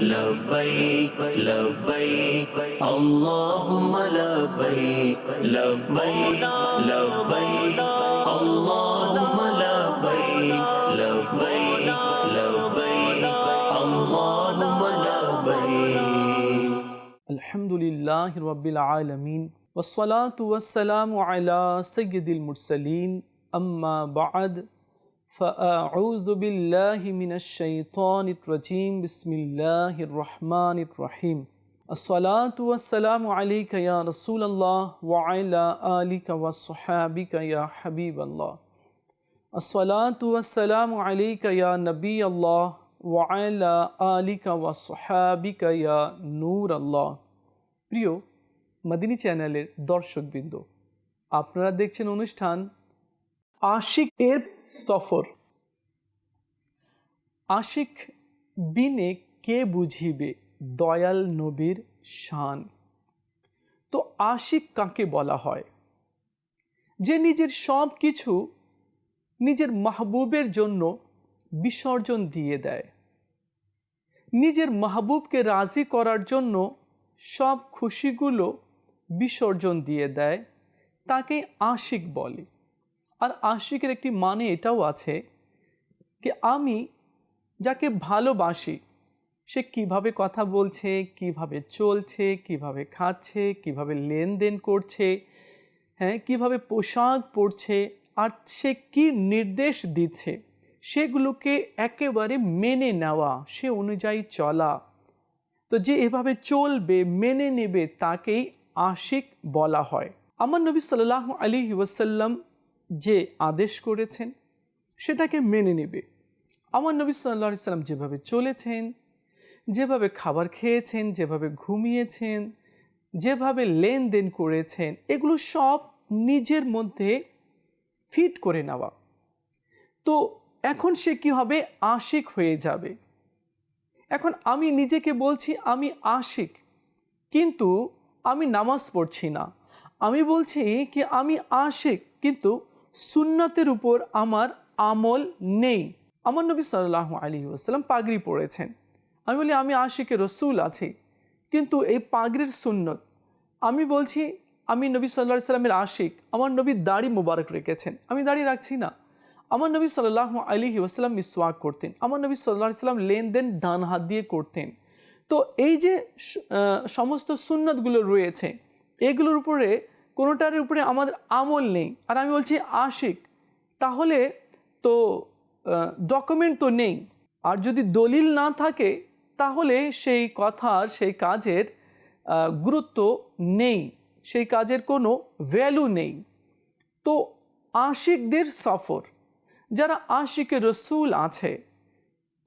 لبيك لبيك اللهم لبيك لبيك لبيك اللهم لبيك لبيك لبيك اللهم لبيك. الحمد لله رب العالمين والصلاة والسلام على سيد المرسلين أما بعد. فأعوذ بالله من الشيطان الرجيم بسم الله الرحمن الرحيم الصلاة والسلام عليك يا رسول الله وعلى آلك وصحابك يا حبيب الله الصلاة والسلام عليك يا نبي الله وعلى آلك وصحابك يا نور الله প্রিয় মাদিনী চ্যানেলের দর্শকবৃন্দ আপনারা দেখছেন অনুষ্ঠান আশিক এর সফর। আশিক বিনে কে বুঝিবে দয়াল নবীর শান? তো আশিক কাকে বলা হয়? যে নিজের সব কিছু নিজের মাহবুবের জন্য বিসর্জন দিয়ে দেয়। নিজের মাহবুবকে রাজি করার জন্য সব খুশিগুলো বিসর্জন দিয়ে দেয়, তাকে আশিক বলে। আর আশিকের একটি মানে এটাও আছে যে আমি যাকে ভালোবাসি, সে কীভাবে কথা বলছে, কীভাবে চলছে, কীভাবে খাচ্ছে, কীভাবে লেনদেন করছে হ্যাঁ কীভাবে পোশাক পরছে আর সে কি নির্দেশ দিচ্ছে, সেগুলোকে একেবারে মেনে নেওয়া, সে অনুযায়ী চলা। তো যে এভাবে চলবে, মেনে নেবে, তাকেই আশিক বলা হয়। আমার নবী সাল্লাহ আলী ওয়াসাল্লাম যে আদেশ করেছেন, সেটাকে মেনে নেবে। আমার নবী সাল্লাহ সাল্লাম যেভাবে চলেছেন, যেভাবে খাবার খেয়েছেন, যেভাবে ঘুমিয়েছেন, যেভাবে লেনদেন করেছেন, এগুলো সব নিজের মধ্যে ফিট করে নেওয়া। তো এখন সে কী হবে? আশিক হয়ে যাবে। এখন আমি নিজেকে বলছি, আমি আশিক, কিন্তু আমি নামাজ পড়ছি না। আমি বলছি কি, আমি আশিক, কিন্তু সুন্নতের উপর আমার আমল নেই। আমার নবী সাল্লাহ আলী আসসালাম পাগড়ি পড়েছেন আমি বলি, আমি আশিকে রসুল আছি, কিন্তু এই পাগড়ির সুন্নত, আমি বলছি, আমি নবী সাল্লাহ সাল্লামের আশিক, আমার নবী দাড়ি মুবারক রেখেছেন। আমি দাড়ি রাখছি না। আমার নবী সাল্লাহ আলী ওয়াসাল্লাম মিসওয়াক করতেন। আমার নবী সাল্লাহ সাল্লাম লেনদেন ডান হাত দিয়ে করতেন। তো এই যে সমস্ত সুন্নতগুলো রয়েছে, এগুলোর উপরে কোনোটার উপরে আমাদের আমল নেই। আর আমি বলছি আশিক, তাহলে তো ডকুমেন্ট তো নেই। আর যদি দলিল না থাকে, তাহলে সেই কথার, সেই কাজের গুরুত্ব নেই। সেই কাজের কোনো ভ্যালু নেই। তো আশিকদের সফর, যারা আশিকে রসুল আছে,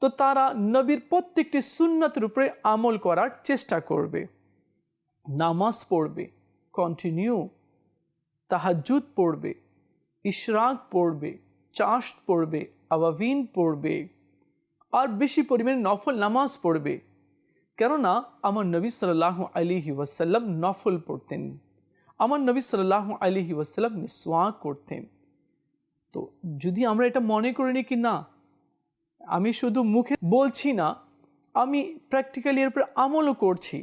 তো তারা নবীর প্রত্যেকটি সুন্নতের উপরে আমল করার চেষ্টা করবে, নামাজ পড়বে। কন্টিনিউ তাহাজুদ পড়বে, ইশরাক পড়বে, চাষ পড়বে আওয়াবিন পড়বে, আর বেশি পরিমাণে নফল নামাজ পড়বে। কেননা আমার নবী সাল্লাহ আলিহি ওয়াসাল্লাম নফল পড়তেন। আমার নবী সাল্লাহ আলিহি ওয়াসাল্লাম মিসওয়াক করতেন। তো যদি আমরা এটা মনে করি নি কি না, আমি শুধু মুখে বলছি না, আমি প্র্যাকটিক্যালি এর উপরে আমলও করছি।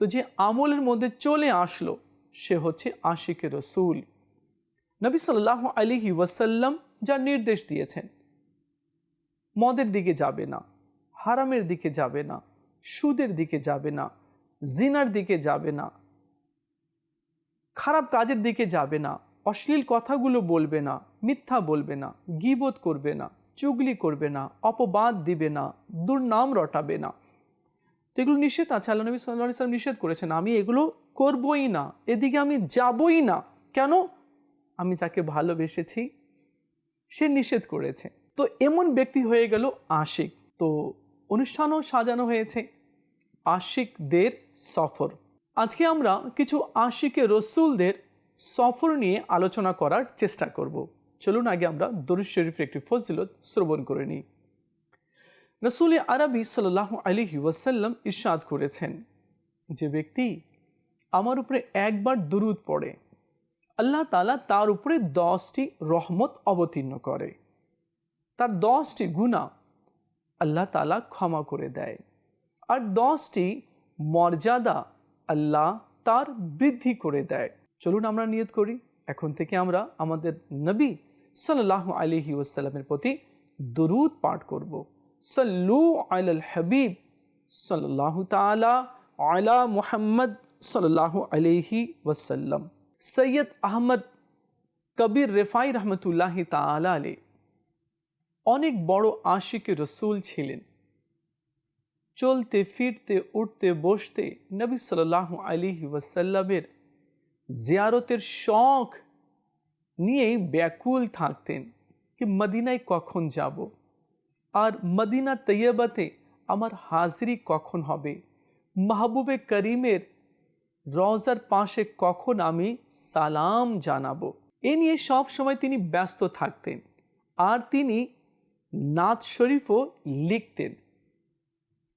তো যে আমলের মধ্যে চলে আসলো সে হচ্ছে আশিকে রসুল। নবী সাল্লাহ আলিহি ওয়াসাল্লাম যা নির্দেশ দিয়েছেন, মদের দিকে যাবে না, হারামের দিকে যাবে না, সুদের দিকে যাবে না, জিনার দিকে যাবে না, খারাপ কাজের দিকে যাবে না, অশ্লীল কথাগুলো বলবে না, মিথ্যা বলবে না গিবোধ করবে না, চুগলি করবে না, অপবাদ দিবে না, দুর্নাম রটাবে না। তো এগুলো নিষেধ আছে, আল্লাহ নবী সাল্লাহ ইসলাম নিষেধ করেছেন। আমি এগুলো করবই না, এদিকে আমি যাবই না। কেন? আমি যাকে ভালোবেসেছি, সে নিষেধ করেছে। তো এমন ব্যক্তি হয়ে গেল আশিক। তো অনুষ্ঠানও সাজানো হয়েছে। আশিকদের সফর। আজকে আমরা কিছু আশিকে রসুলদের সফর নিয়ে আলোচনা করার চেষ্টা করব। চলুন আগে আমরা দরুদ শরীফের একটি ফজিলত শ্রবণ করে নিই। রসুল আরবি সাল্লাহ আলহি ওয়াসাল্লাম ইরশাদ করেছেন, যে ব্যক্তি আমার উপরে একবার দুরুদ পড়ে। আল্লাহ তালা তার উপরে দশটি রহমত অবতীর্ণ করে। তার দশটি গুণা আল্লাহ তালা ক্ষমা করে দেয়। আর দশটি মর্যাদা আল্লাহ তার বৃদ্ধি করে দেয়। চলুন আমরা নিয়ত করি, এখন থেকে আমরা আমাদের নবী সাল্লাহ আলহি ওসাল্লামের প্রতি দরুদ পাঠ করব। সাল্লু আল হাবিব সাল্লাহ তালা আলা মুহাম্মদ আলহি ওসাল্লাম সৈয়দ আহমদ কবির রেফাই রহমতুল্লাহি তালা অনেক বড় আশিকে রসুল ছিলেন। চলতে, ফিরতে, উঠতে, বসতে নবী সাল্লাহ আলিহি ওয়াসাল্লামের জিয়ারতের শখ নিয়েই ব্যাকুল থাকতেন কি মদিনায় কখন যাব? আর মদিনা তৈয়বাতে আমার হাজিরি কখন হবে? মাহবুবে করিমের রওজার পাশে কখন আমি সালাম জানাব? এ নিয়ে সব সময় তিনি ব্যস্ত থাকতেন। আর তিনি নাচ শরীফও লিখতেন।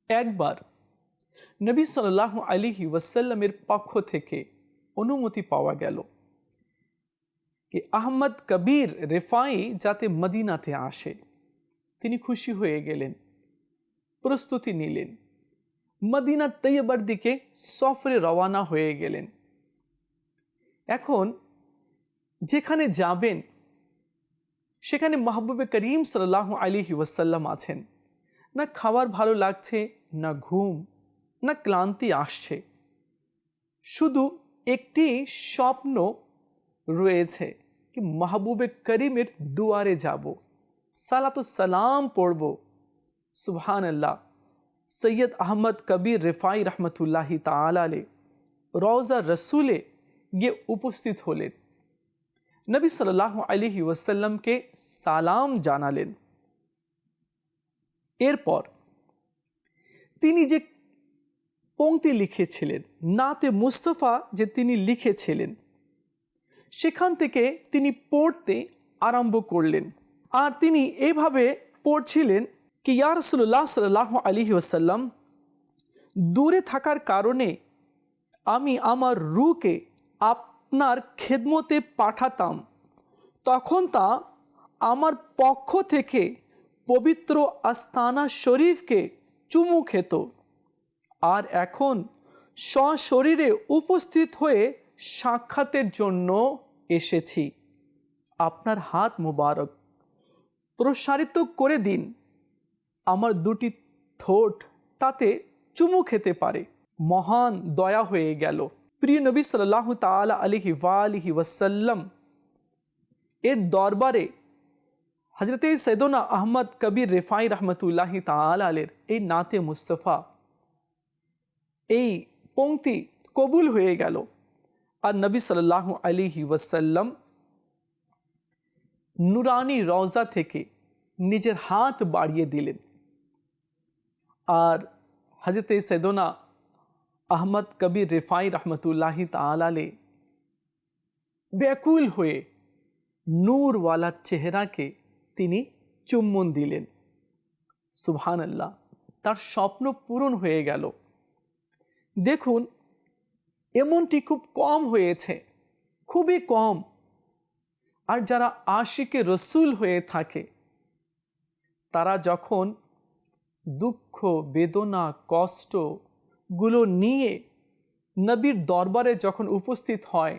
একবার নবী সাল্লাহ আলিহি ওয়াসাল্লামের পক্ষ থেকে অনুমতি পাওয়া গেল কি আহমদ কবির রেফাই যাতে মদিনাতে আসে। তিনি খুশি হয়ে গেলেন, প্রস্তুতি নিলেন। মদিনা তৈয়বার দিকে সফরে রওয়ানা হয়ে গেলেন। এখন যেখানে যাবেন, সেখানে মাহবুবে করিম সাল্লাহ আলিহি ওয়াসাল্লাম আছেন। না খাবার ভালো লাগছে, না ঘুম, না ক্লান্তি আসছে। শুধু একটি স্বপ্ন রয়েছে কি মাহবুবে করিমের দুয়ারে যাব। সালাতু সালাম পড়ব। সুবহান আল্লাহ সৈয়দ আহমদ কবির রেফাই রহমতুল্লাহি তালালে রওজা রসুলে গিয়ে উপস্থিত হলেন নবী সাল্লাহ আলহি ওয়াসাল্লামকে সালাম জানালেন এরপর তিনি যে পংক্তি লিখেছিলেন নাতে মুস্তফা যে তিনি লিখেছিলেন সেখান থেকে তিনি পড়তে আরম্ভ করলেন আর তিনি এভাবে পড়ছিলেন কি ইয়া সাল্লাহ আলী ওসাল্লাম দূরে থাকার কারণে আমি আমার রুকে আপনার খেদমতে পাঠাতাম। তখন তা আমার পক্ষ থেকে পবিত্র আস্তানা শরীফকে চুমু খেত। আর এখন সশরীরে উপস্থিত হয়ে সাক্ষাতের জন্য এসেছি। আপনার হাত মুবারক। প্রসারিত করে দিন। আমার দুটি ঠোঁট তাতে চুমু খেতে পারে। মহান দয়া হয়ে গেল। প্রিয় নবী সাল্লাহ তালা আলিহি ওয়ালিহি ওয়াসাল্লাম এর দরবারে হজরত সৈদনা আহমদ কবির রেফাই রহমতুল্লাহি তাল আলের এই নাতে মুস্তফা এই পংক্তি কবুল হয়ে গেল। আর নবী সাল্লাহ আলিহি ওয়াসাল্লাম নুরানি রওজা থেকে নিজের হাত বাড়িয়ে দিলেন। আর হজরত সৈদনা আহমদ কবির রেফাই রহমতুল্লাহি তালালে ব্যাকুল হয়ে নূরওয়ালা চেহারাকে তিনি চুম্বন দিলেন। সুবহান আল্লাহ তার স্বপ্ন পূরণ হয়ে গেল। দেখুন, এমনটি খুব কম হয়েছে, খুবই কম। আর যারা আশিকে রসুল হয়ে থাকে, তারা যখন দুঃখ, বেদনা কষ্টগুলো নিয়ে নবীর দরবারে যখন উপস্থিত হয়,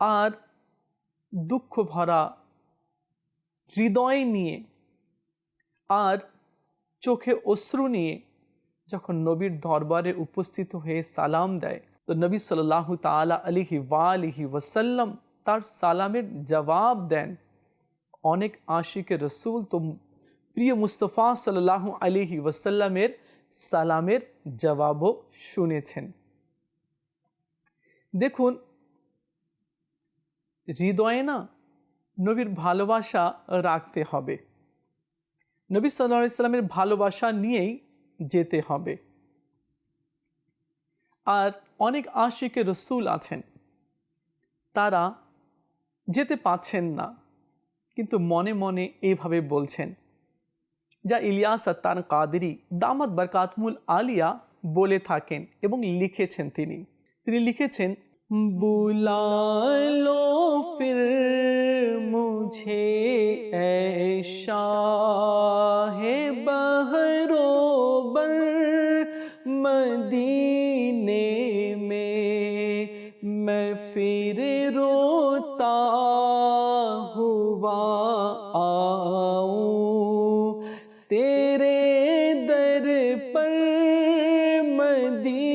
আর দুঃখ ভরা হৃদয় নিয়ে, আর চোখে অশ্রু নিয়ে যখন নবীর দরবারে উপস্থিত হয়ে সালাম দেয়, তো নবী সাল্লাহ তালা আলিহি ওয়ালিহি ওয়াসাল্লাম তার সালামের জবাব দেন, অনেক আশিকে রসুল তো প্রিয় মুস্তফা সাল্লাহ আলিহি ওয়াসাল্লামের সালামের জবাবও শুনেছেন। দেখুন, হৃদয়ে না নবীর ভালোবাসা রাখতে হবে। নবী সাল্লাহ ইসলামের ভালোবাসা নিয়েই যেতে হবে। আর অনেক আশিকে রসুল আছেন, তারা যেতে পাচ্ছেন না, কিন্তু মনে মনে এইভাবে বলছেন যা ইলিয়াস আত্তার কাদেরি দামাত বরকাতমুল আলিয়া বলে থাকেন এবং লিখেছেন তিনি তিনি লিখেছেন বুলালো ফির মুঝে ऐशा है बहरो बर मदीने में मैं फिर रोता দিন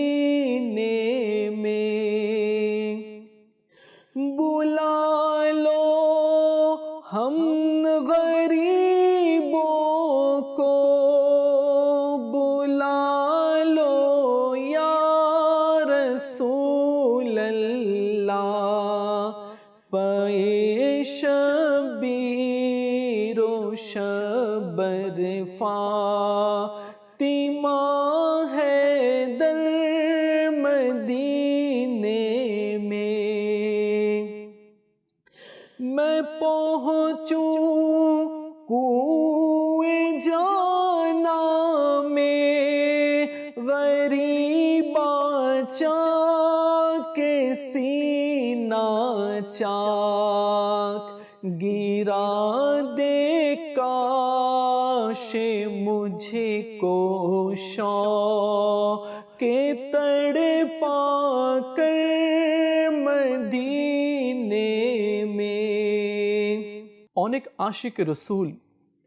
चाक गिरा दे काशे मुझे को के तड़ पाकर মদিনে মে অনেক আশিক রসুল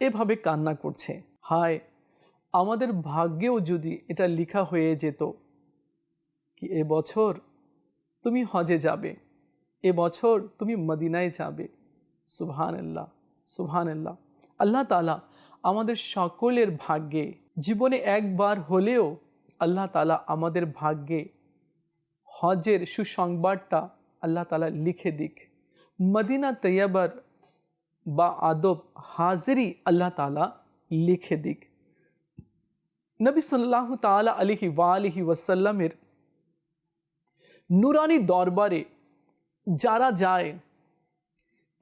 এভাবে কান্না করছে হায় আমাদের ভাগ্যেও যদি এটা লেখা হয়ে যেত কি এবছর তুমি হজে যাবে এবছর তুমি মদিনায় যাবে। সুবহান আল্লাহ সুবহান আল্লাহ আল্লাহ তালা আমাদের সকলের ভাগ্যে, জীবনে একবার হলেও আল্লাহ তালা আমাদের ভাগ্যে হজের সুসংবাদটা আল্লাহ তালা লিখে দিক। মদিনা তৈয়বার বা আদব হাজিরি আল্লাহ তালা লিখে দিক। নবী সাল্লাহ তালা আলিহি ওয়ালিহি ওয়াসাল্লামের নুরানি দরবারে যারা যায়,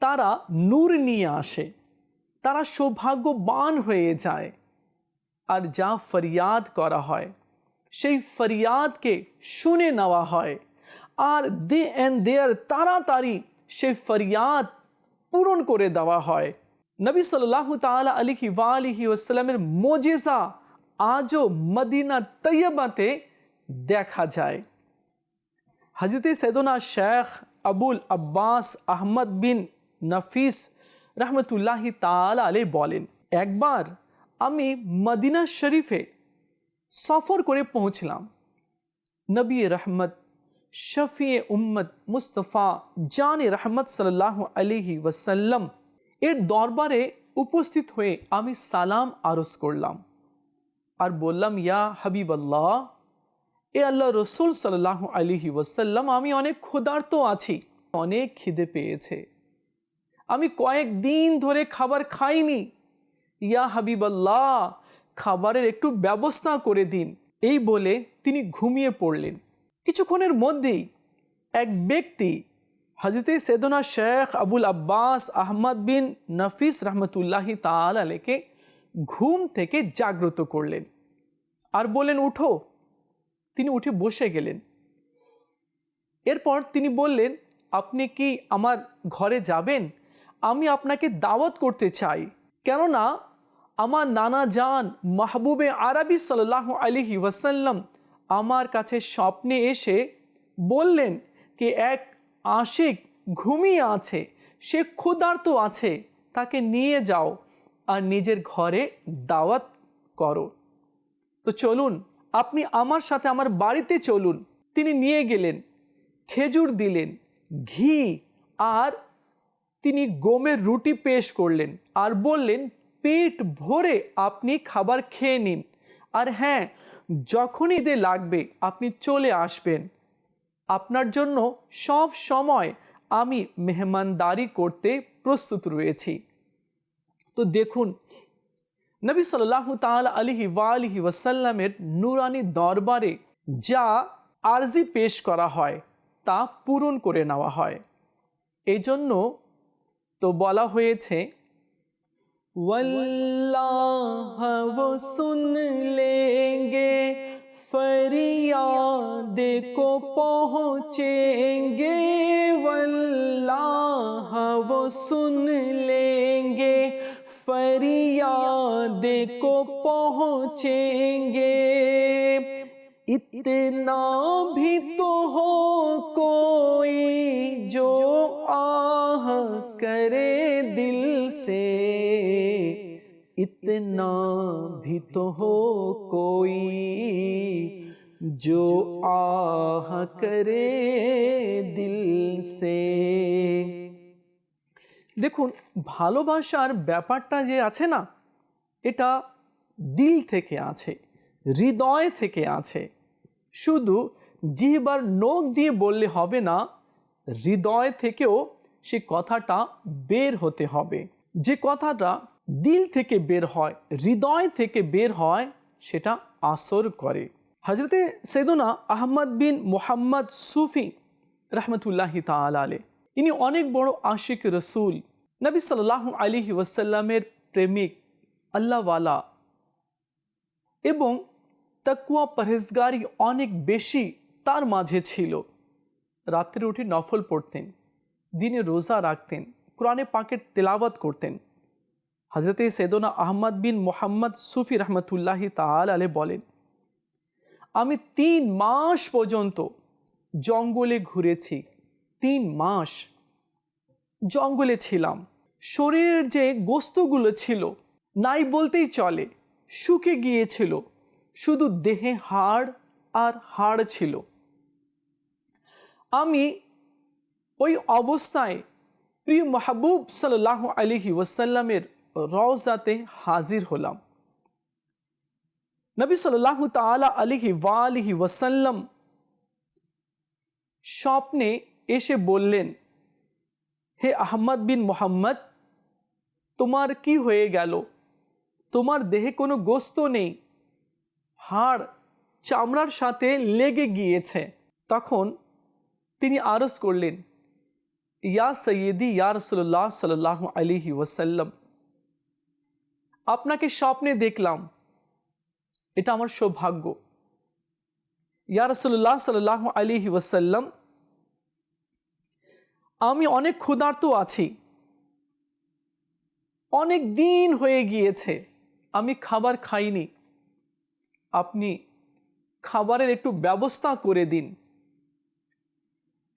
তারা নূর নিয়ে আসে, তারা সৌভাগ্যবান হয়ে যায়। আর যা ফরিয়াদ করা হয়, সেই ফরিয়াদকে শুনে নেওয়া হয়। আর দে অ্যান্ড দেয়ার তাড়াতাড়ি সেই ফরিয়াদ পূরণ করে দেওয়া হয়। নবী সাল্লাহ তালা আলিহি ওয়ালিহি মোজেজা আজও মদিনা তৈয়বাতে দেখা যায়। হজরত সৈদনা শেখ আবুল আব্বাস আহমদ বিন নফিস রহমতুল্লাহি তালা আলে বলেন, একবার আমি মদিনা শরীফে সফর করে পৌঁছলাম। নবী রহমত, শফি উম্মত মুস্তফা, জান রহমত সাল্লাহ আলিহি ওয়াসাল্লাম এর দরবারে উপস্থিত হয়ে আমি সালাম আরজ করলাম। আর বললাম, ইয়া হাবিব আল্লাহ এ আল্লাহ রসুল সাল্লাহ আলিহি ওয়াসাল্লাম, আমি অনেক ক্ষুধার্ত আছি। অনেক খিদে পেয়েছে। আমি কয়েক দিন ধরে খাবার খাইনি। ইয়া হাবিবাল্লাহ, খাবারের একটু ব্যবস্থা করে দিন। এই বলে তিনি ঘুমিয়ে পড়লেন। কিছুক্ষণের মধ্যেই এক ব্যক্তি, হজরতে সেদনা শেখ আবুল আব্বাস আহমদ বিন নফিস রহমতুল্লাহি তালাকে ঘুম থেকে জাগ্রত করলেন। আর বলেন উঠো। তিনি উঠে বসে গেলেন। এরপর তিনি বললেন, আপনি কি আমার ঘরে যাবেন? আমি আপনাকে দাওয়াত করতে চাই। কেননা আমার নানা জান মাহবুবে আরবি সাল্লাহ আলিহি ওয়াসাল্লাম আমার কাছে স্বপ্নে এসে বললেন কি, এক আশিক ঘুমিয়ে আছে, সে ক্ষুধার্ত আছে, তাকে নিয়ে যাও আর নিজের ঘরে দাওয়াত করো। তো চলুন আপনি আমার সাথে আমার বাড়িতে চলুন। তিনি নিয়ে গেলেন, খেজুর দিলেন, ঘি আর তিনি গমের রুটি পেশ করলেন আর বললেন, পেট ভরে আপনি খাবার খেয়ে নিন আর হ্যাঁ যখনই ঈদে লাগবে আপনি চলে আসবেন। আপনার জন্য সব সময় আমি মেহমানদারি করতে প্রস্তুত রয়েছি। তো দেখুন নবী সাল্লাহ তাল আলিহি ওয়ালিহি ওয়াসাল্লামের নুরানি দরবারে যা আরজি পেশ করা হয় তা পূরণ করে নেওয়া হয় এই জন্য তো বলা হয়েছে वल्लाह वो सुन लेंगे फरियाद को पहुँचेंगे वल्लाह वो सुन लेंगे فریاد کو پہنچیں گے۔ اتنا بھی تو ہو کوئی جو آہ کرے دل سے۔ اتنا بھی تو ہو کوئی جو آہ کرے دل سے۔ দেখুন, ভালোবাসার ব্যাপারটা যে আছে না, এটা দিল থেকে আছে, হৃদয় থেকে আছে। শুধু জিহবার নোখ দিয়ে বললে হবে না, হৃদয় থেকেও সে কথাটা বের হতে হবে। যে কথাটা দিল থেকে বের হয়, হৃদয় থেকে বের হয়, সেটা আসর করে। হজরতে সেদুনা আহমদ বিন মোহাম্মদ সুফি রহমতুল্লাহি তালে ইনি অনেক বড় আশিক রসুল। নবী সাল্লাহ আলিহি ওয়াসাল্লামের প্রেমিক, আল্লাহওয়ালা। এবং তাকুয়া পরহেজগারি অনেক বেশি তার মাঝে ছিল। রাত্রে উঠে নফল পড়তেন, দিনে রোজা রাখতেন, কোরআনে পাকের তেলাওয়াত করতেন। হজরতে সেদনা আহমদ বিন মোহাম্মদ সুফি রহমতুল্লাহি তাল আলে বলেন, আমি তিন মাস পর্যন্ত জঙ্গলে ঘুরেছি তিন মাস জঙ্গলে ছিলাম। শরীরের যে গোস্তগুলো ছিল, নাই বলতেই চলে, শুকে গিয়েছিল। শুধু দেহে হাড় আর হাড় ছিল। আমি ওই অবস্থায় প্রিয় মাহবুব সাল্লাহ আলিহি ওয়াসাল্লামের রওজাতে হাজির হলাম। নবী সাল্লাহ তালা আলিহি ওয়ালিহি ওয়াসাল্লাম স্বপ্নে এসে বললেন, হে আহমদ বিন মোহাম্মদ, তোমার কি হয়ে গেল? তোমার দেহে কোনো গোস্ত নেই। হাড় চামড়ার সাথে লেগে গিয়েছে। তখন তিনি আরজ করলেন, ইয়া সৈয়দি, ইয়া রসুল্লাহ সাল্লাহ আলিহি ওয়াসাল্লাম, আপনাকে স্বপ্নে দেখলাম। এটা আমার সৌভাগ্য। ইয়া রসুল্লাহ সাল্লাহ আলিহি ওয়াসাল্লাম আমি অনেক ক্ষুধার্ত আছি। অনেক দিন হয়ে গিয়েছে, আমি খাবার খাইনি। আপনি খাবারের একটু ব্যবস্থা করে দিন।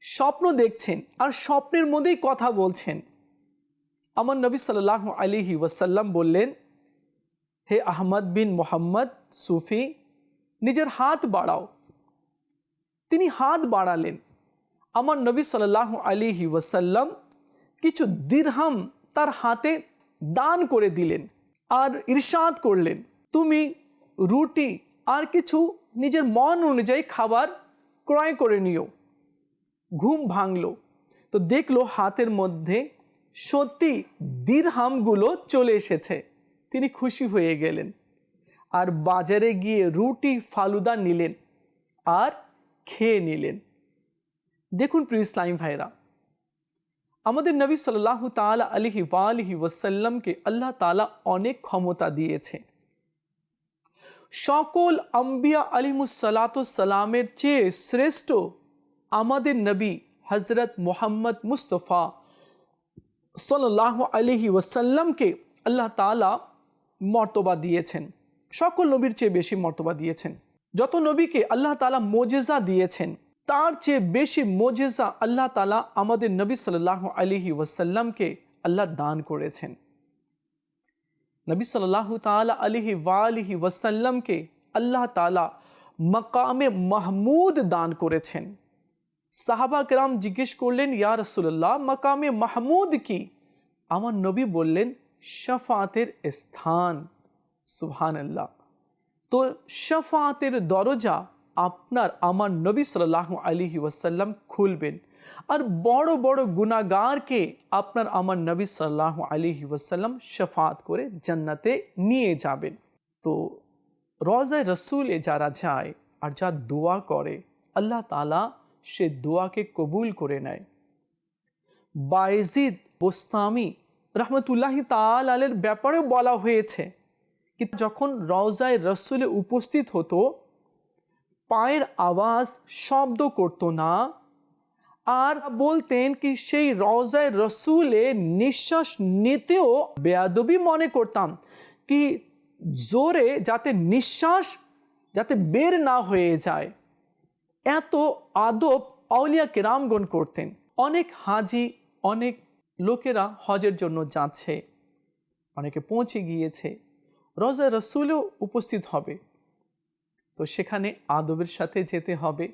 স্বপ্ন দেখছেন আর স্বপ্নের মধ্যেই কথা বলছেন। আমার নবী সাল্লাহ আলিহি ওয়াসাল্লাম বললেন, হে আহমদ বিন মোহাম্মদ সুফি, নিজের হাত বাড়াও। তিনি হাত বাড়ালেন। আমার নবী সাল্লাহ আলিহি ওয়াসাল্লাম কিছু দিরহাম তার হাতে দান করে দিলেন আর ইরশাদ করলেন। তুমি রুটি আর কিছু নিজের মন অনুযায়ী খাবার ক্রয় করে নিও। ঘুম ভাঙলো। তো দেখল হাতের মধ্যে সত্যি দিরহামগুলো চলে এসেছে। তিনি খুশি হয়ে গেলেন আর বাজারে গিয়ে রুটি ফালুদা নিলেন আর খেয়ে নিলেন। দেখুন প্রিয় ইসলাম ভাইরা আমাদের নবী সাল্লাহ তালা আলিহি ওয়ালিহি ওয়াসাল্লামকে আল্লাহ তালা অনেক ক্ষমতা দিয়েছে। সকল আম্বিয়া আলিমুসালাতামের চেয়ে শ্রেষ্ঠ আমাদের নবী হজরত মোহাম্মদ মুস্তফা সাল্লাহ আলিহি ওয়াসাল্লামকে আল্লাহ তালা মর্তবা দিয়েছেন। সকল নবীর চেয়ে বেশি মর্তবা দিয়েছেন। যত নবীকে আল্লাহ তালা মোজেজা দিয়েছেন তার চেয়ে বেশি মোজেজা আল্লাহ তালা আমাদের নবী সাল্লাহ আলিহি ওয়াসাল্লামকে আল্লাহ দান করেছেন। নবী সাল্লাহ তালা আলিহি ওয়ালিহি ওয়াসাল্লামকে আল্লাহ তালা মকামে মাহমুদ দান করেছেন। সাহাবা কেরাম জিজ্ঞেস করলেন, ইয়া রসুল্লাহ মকামে মাহমুদ কি? আমার নবী বললেন, শফাতের স্থান। সুহান আল্লাহ তো শফাতের দরজা আপনার আমার নবী সাল্লাহ আলিহি ওয়াসাল্লাম খুলবেন। আর বড় বড় গুণাগারকে আপনার আমার নবী সাল্লাহ আলিহি ওয়াসাল্লাম শফাত করে জান্নাতে নিয়ে যাবেন। তো রজায় রসুলে যারা যায় আর যা দোয়া করে, আল্লাহ তালা সে দোয়াকে কবুল করে নেয়। বায়েজিদ বোস্তামি রহমতুল্লাহি তাল আলের ব্যাপারেও বলা হয়েছে কি যখন রওজায় রসুলে উপস্থিত হতো পায়ের আওয়াজ শব্দ করতো না। আর বলতেন কি, সেই রওজায় রসুলে নিঃশ্বাস নিতেও বেয়াদবি মনে করতাম কি জোরে যাতে নিঃশ্বাস যাতে বের না হয়ে যায়। এত আদব আউলিয়া কেরামগণ করতেন। অনেক হাজি, অনেক লোকেরা হজের জন্য যাচ্ছে, অনেকে পৌঁছে গিয়েছে। রোজা রসুলও উপস্থিত হবে। তো সেখানে আদবের সাথে যেতে হবে।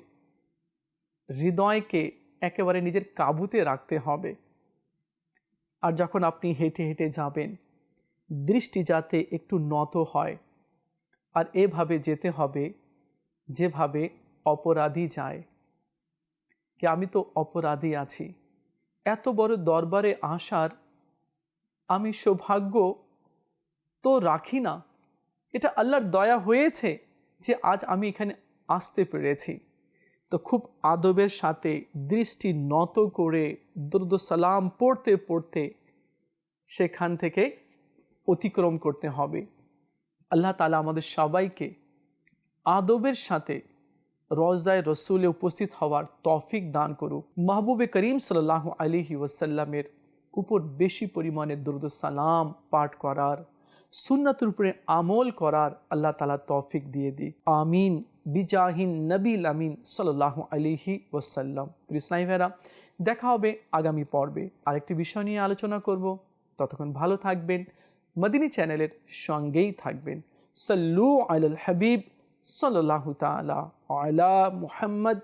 হৃদয়কে একেবারে নিজের কাবুতে রাখতে হবে। আর যখন আপনি হেঁটে হেঁটে যাবেন, দৃষ্টি যাতে একটু নত হয়। আর এভাবে যেতে হবে যেভাবে অপরাধী যায়। কি আমি তো অপরাধী আছি। এত বড় দরবারে আসার আমি সৌভাগ্য তো রাখি না। এটা আল্লাহর দয়া হয়েছে। যে আজ আমি এখানে আসতে পেরেছি। তো খুব আদবের সাথে দৃষ্টি নত করে দুরুদ সালাম পড়তে পড়তে সেখান থেকে অতিক্রম করতে হবে। আল্লাহ তালা আমাদের সবাইকে আদবের সাথে রোজায় রসুলে উপস্থিত হওয়ার তফিক দান করুক। মাহবুবে করিম সাল্লাহ আলিহি ওয়াসাল্লামের উপর বেশি পরিমাণে দুরুদ সালাম পাঠ করার সুন্নাতের উপরে আমল করার আল্লাহ তালা তৌফিক দিয়ে দিই আমিন। বিজাহিন নবীল আমিন সাল্লাহ আলিহি ওয়াসাল্লাম। ইসলাই ভেরা দেখা হবে আগামী পর্বে। আরেকটি বিষয় নিয়ে আলোচনা করব। ততক্ষণ ভালো থাকবেন। মদিনী চ্যানেলের সঙ্গেই থাকবেন। সল্লু আল হাবিব সাল্লাহ তালা আলা মুহাম্মদ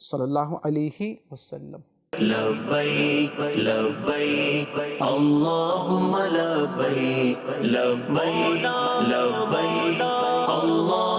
সাল্লাহ আলিহি ওসাল্লাম لبيك لبيك اللهم لبيك لبيك لبيك اللهم